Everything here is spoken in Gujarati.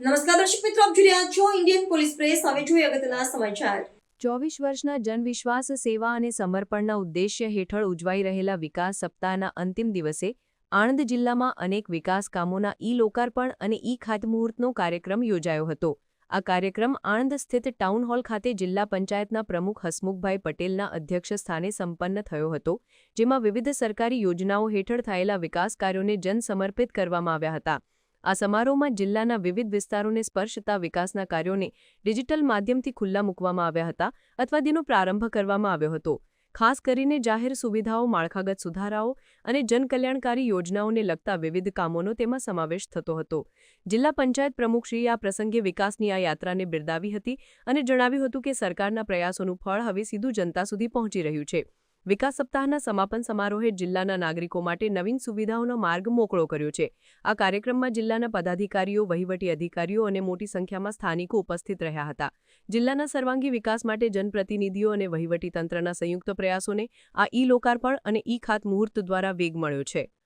નમસ્કાર દર્શક મિત્રો, આપ જોઈ રહ્યા છો ઇન્ડિયન પોલીસ પ્રેસ હવે જોઈએ અગત્યના સમાચાર. ચોવીસ વર્ષના જનવિશ્વાસ, સેવા અને સમર્પણના ઉદ્દેશ્ય હેઠળ ઉજવાઈ રહેલા વિકાસ સપ્તાહના અંતિમ દિવસે આણંદ જિલ્લામાં અનેક વિકાસ કામોના ઈ લોકાર્પણ અને ઈ ખાતમુહૂર્તનો કાર્યક્રમ યોજાયો હતો. આ કાર્યક્રમ આણંદ સ્થિત ટાઉન હોલ ખાતે જિલ્લા પંચાયતના પ્રમુખ હસમુખભાઈ પટેલના અધ્યક્ષ સ્થાને સંપન્ન થયો હતો, જેમાં વિવિધ સરકારી યોજનાઓ હેઠળ થયેલા વિકાસ કાર્યોને જનસમર્પિત કરવામાં આવ્યા હતા. આ સમારોહમાં જિલ્લાના વિવિધ વિસ્તારોને સ્પર્શતા વિકાસના કાર્યોને ડિજિટલ માધ્યમથી ખુલ્લા મૂકવામાં આવ્યા હતા અથવા તેનો પ્રારંભ કરવામાં આવ્યો હતો. ખાસ કરીને જાહેર સુવિધાઓ, માળખાગત સુધારાઓ અને જનકલ્યાણકારી યોજનાઓને લગતા વિવિધ કામોનો તેમાં સમાવેશ થતો હતો. જિલ્લા પંચાયત પ્રમુખશ્રીએ આ પ્રસંગે વિકાસની આ યાત્રાને બિરદાવી હતી અને જણાવ્યું હતું કે સરકારના પ્રયાસોનું ફળ હવે સીધું જનતા સુધી પહોંચી રહ્યું છે. વિકાસ સપ્તાહના સમાપન સમારોહે જિલ્લાના નાગરિકો માટે નવીન સુવિધાઓનો માર્ગ મોકળો કર્યો છે. આ કાર્યક્રમમાં જિલ્લાના પદાધિકારીઓ, વહીવટી અધિકારીઓ અને મોટી સંખ્યામાં સ્થાનિકો ઉપસ્થિત રહ્યા હતા. જિલ્લાના સર્વાંગી વિકાસ માટે જનપ્રતિનિધિઓ અને વહીવટીતંત્રના સંયુક્ત પ્રયાસોને આ ઈ લોકાર્પણ અને ઈ ખાતમુહૂર્ત દ્વારા વેગ મળ્યો છે.